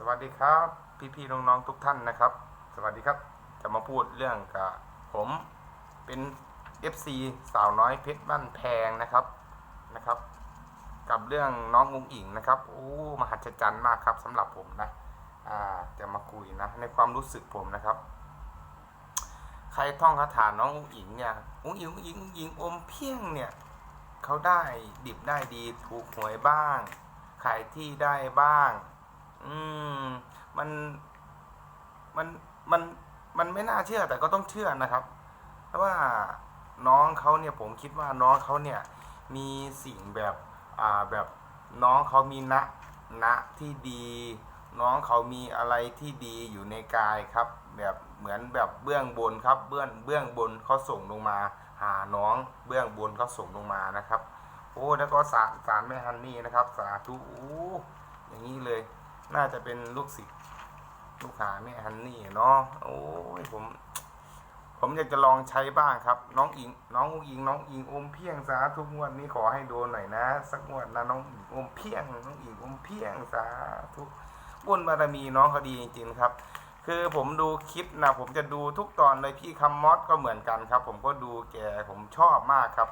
สวัสดีครับ พี่ๆน้องๆทุกท่านนะครับ สวัสดีครับ จะมาพูดเรื่องกับผมเป็น FC สาวน้อยเพชรบ้านแพงนะครับนะครับ กับเรื่องน้องอุงอิงนะครับโอ้มหัศจรรย์มากครับสำหรับผมนะอ่าจะมาคุยนะในความรู้สึกผมนะครับ ใครท่องคาถาน้องอุงอิงเนี่ยอุงอิงอุงอิงองอิงอมเพียงเนี่ยเขาได้ดิบได้ดีถูกหวยบ้างขายที่ได้บ้าง อืมมันมันมันมันไม่น่าเชื่อแต่ก็ต้องเชื่อนะครับเพราะว่าน้องเขาเนี่ยผมคิดว่าน้องเขาเนี่ยมีสิ่งแบบอ่าแบบน้องเขามีณณที่ดี น้องเขามีอะไรที่ดีอยู่ในกายครับ แบบเหมือนแบบเบื้องบนครับเบื้องเบื้องบนเขาส่งลงมา หาน้องเบื้องบนเขาส่งลงมานะครับ โอ้แล้วก็สารสารแม่ฮันนี่นะครับ สาธุอู้อย่างนี้เลย น่าจะเป็นลูกศิษย์ลูกหาแม่ฮันนี่เนาะโอ้ยผม ผมอยากจะลองใช้บ้างครับ น้องอิง น้องอุงอิง น้องอิงอมเพียงสาธุงวดนี้ขอให้โดนหน่อยนะ สักงวดนะน้องอิงอมเพียงน้องอิงอมเพียงสาธุบุญบารมีน้องเขาดีจริงๆครับ คือผมดูคลิปนะผมจะดูทุกตอนเลยพี่คำมอสก็เหมือนกันครับ ผมก็ดูแกผมชอบมากครับ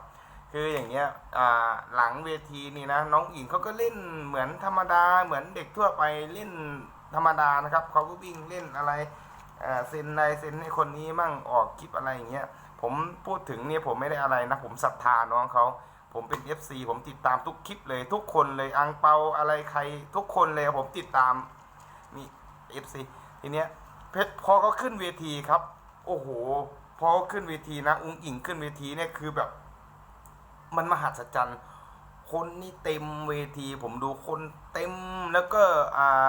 คืออย่างเงี้ยหลังเวทีนี่นะน้องอิงเขาก็เล่นเหมือนธรรมดาเหมือนเด็กทั่วไปเล่นธรรมดานะครับเขาก็วิ่งเล่นอะไรเซ็นใดเซ็นให้คนนี้มั่งออกคลิปอะไรอย่างเงี้ยผมพูดถึงเนี่ยผมไม่ได้อะไรนะผมศรัทธาน้องเขาผมเป็น FC ผมติดตามทุกคลิปเลย ทุกคนเลยอังเปาอะไรใคร ทุกคนเลยผมติดตามนี่ FC ทีเนี้ยเพชรพอเขาขึ้นเวทีครับ โอ้โหพอขึ้นเวทีนะ อุ้งอิงขึ้นเวทีเนี่ยคือแบบ มันมหัศจรรย์คนนี่เต็มเวทีผมดูคนเต็มแล้วก็อ่า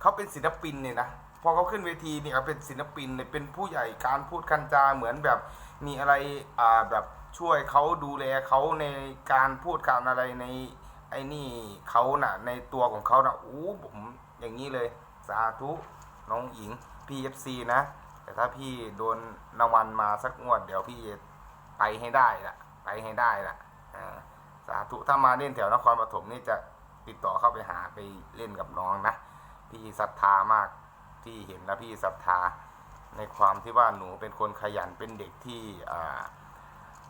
เขาเป็นศิลปินเนี่ยนะพอเขาขึ้นเวทีเนี่ยเขาเป็นศิลปินเนี่ยเป็นผู้ใหญ่การพูดกันจาเหมือนแบบมีอะไรอ่าแบบช่วยเขาดูแลเขาในการพูดการอะไรในไอ้นี่เขาน่ะในตัวของเขาน่ะอู้ผมอย่างนี้เลยสาธุน้องหญิง PFC นะ แต่ถ้าพี่โดนรางวัลมาสักงวด เดี๋ยวพี่ไปให้ได้ละไปให้ได้ละ สาธุถ้ามาเล่นแถวนครปฐมนี่จะติดต่อเข้าไปหาไปเล่นกับน้องนะพี่ศรัทธามากที่เห็นแล้วพี่ศรัทธาในความที่ว่าหนูเป็นคนขยันเป็นเด็กที่อ่า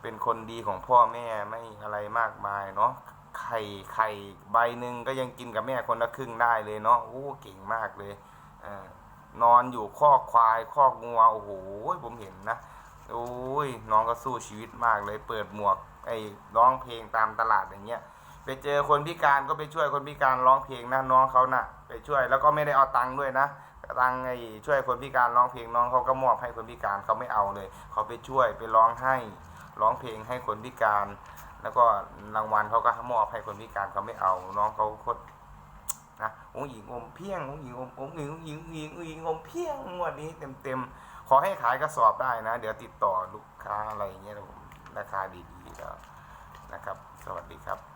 เป็นคนดีของพ่อแม่ไม่อะไรมากมายเนาะไข่ไข่ใบหนึ่งก็ยังกินกับแม่คนละครึ่งได้เลยเนาะโอ้เก่งมากเลยออนอนอยู่คอกควายคอกงัวโอ้โหผมเห็นนะโอ้ยน้องก็สู้ชีวิตมากเลย เปิดหมวก ไอ้ร้องเพลงตามตลาดอย่างเงี้ยไปเจอคนพิการก็ไปช่วยคนพิการร้องเพลงนะน้องเขานะ่ะ ไปช่วยแล้วก็ไม่ได้เอาตังค์ด้วยนะตังค์ไอ้ช่วยคนพิการร้องเพลงน้องเขาก็มอบให้คนพิการเขาไม่เอาเลยเขาไปช่วยไปร้องให้ร้องเพลงให้คนพิการ แล้วก็รางวัลเขาก็มอบให้คนพิการเขาไม่เอา น้องเขาคตรนะองหญิงอมเพียงองหญิงอมองหญิงองหญิงองหญิงองหญิงอมเพียงงวดนี้เต็มเต็มขอให้ขายกระสอบได้นะ เดี๋ยวติดต่อลูกค้าอะไรอย่างเงี้ยผม ราคาดีๆแล้วนะครับ สวัสดีครับ